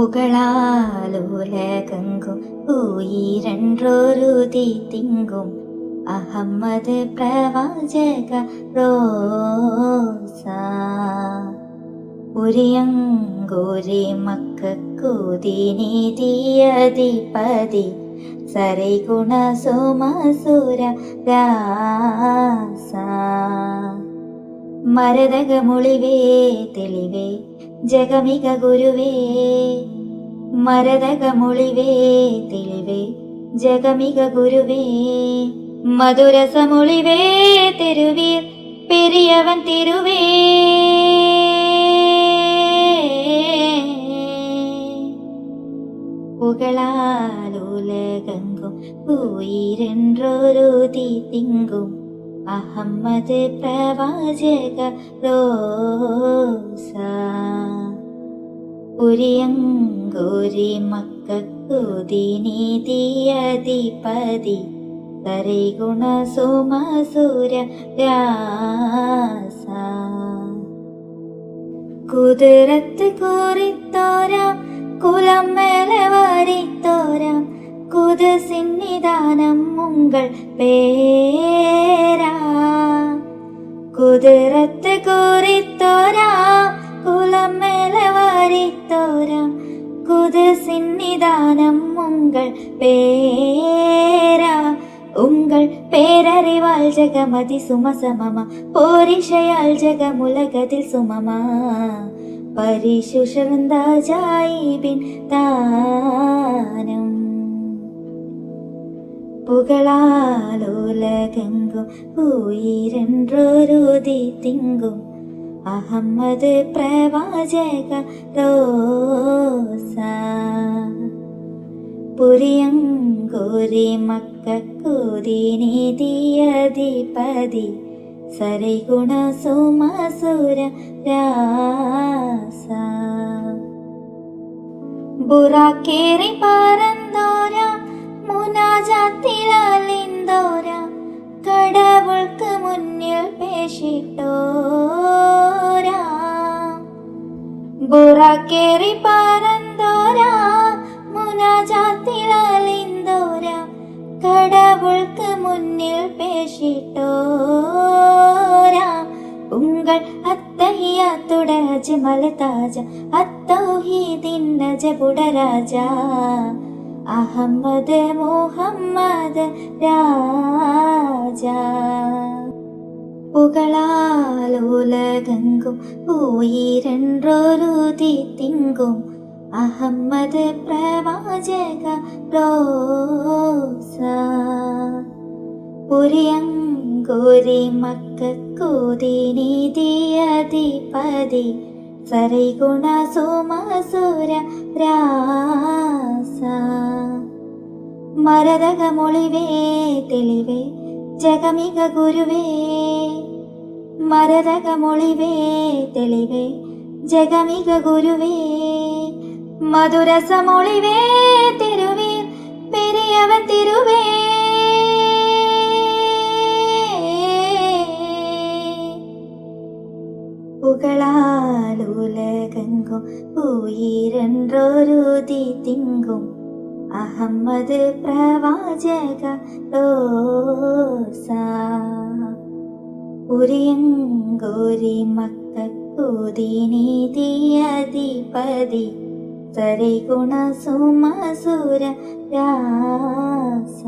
പുകളാലുലകങ്കും ഉയരன்றൊരുതി തിങ്കും അഹമ്മദ് പ്രവാചക റോസ. ഉരിയങ്കൂരി മക്കുതിനിധിയതിപതി സരി ഗുണ സോമസുര രാസ മരതകമുളിവേ തെളിവേ ജഗമിക ഗുരുവേ മരതകമൊളിവേ തെളിവേ ജഗമിക ഗുരുവേ മധുരസമൊളിവേ തെരുവീർ പെരിയവൻ തിരുവേ. പുകളാലുലകങ്കും ഉയരെன்றൊരുതി തിങ്കും അഹമ്മദ് പ്രവാചക റോസ. ഉരിയങ്കോരി മക്കുതിനിധിയതിപതി തരിഗുണ ഗുണ സോമസുര രാസ. കുതിരത്ത് കോറിത്തോരാം കുലം മേലെ വരിത്തോരാം. കുതിസിന്നിധാനം മുങ്കൾ പേരാ. കുതിരത്ത് കോറിത്തോരാം കുലം മേലെ തോരാ കുതിസിന്നിധാനം ഉങ്കൾ പേരാ. ഉങ്കൾ പേരറിവാൽ ജഗമതി സുമസമമ പോരിഷയാൽ ജഗമുലകതിൽ സുമമ. പരിശുഷർന്താജായിബിൻ താനം. പുകളാലോലകെങ്കും ഉയരെன்றൊരുതി തിങ്കും. അഹമ്മദ് പ്രവാചക റോസ. പുരിയങ്കൂരി മക്കുതിനിധിയതിപതി സരി ഗുണ സോമസുര രാസ. ബുറാക്കേറി പറന്തോര മുനാജാത്തിലാലിന്തോര കടവുൾക്ക് മുന്നിൽ പേശിട്ടോരാ. ബുറാക്കേറി പറന്തോര മുനാജാത്തിലാലിന്തോര കടവുൾക്ക് മുന്നിൽ പേശിട്ടോരാ. ഉങ്കൾ അത്തഹിയാത്തുട അജ്മല താജ അത്തൗഹീദിൻ നജബുട രാജ. അഹമ്മദ് മുഹമ്മദ് രാജ. പുകളാലുലകങ്കും ഉയരെன்றൊരുതി തിങ്കും. അഹമ്മദ് പ്രവാചക റോസ പുരിയങ്കൂരി മക്കുതിനിധിയതിപതി സരി ഗുണ സോമസുര രാസ. മരതകമൊളിവേ തെളിവേ ജഗമിക ഗുരുവേ. മരതകമൊളിവേ തെളിവേ ജഗമിക ഗുരുവേ. മധുരസമൊളിവേ തിരുവേ പെരിയവൻ തിരുവേ. പുകളാലുലകങ്കും ഉയരെன்றൊരുതി തിങ്കും അഹമ്മദ് പ്രവാചക റോസ. ഉരിയങ്കൂരി മക്കുതിനിധിയതിപതി സരി ഗുണ സുമസുര രാസ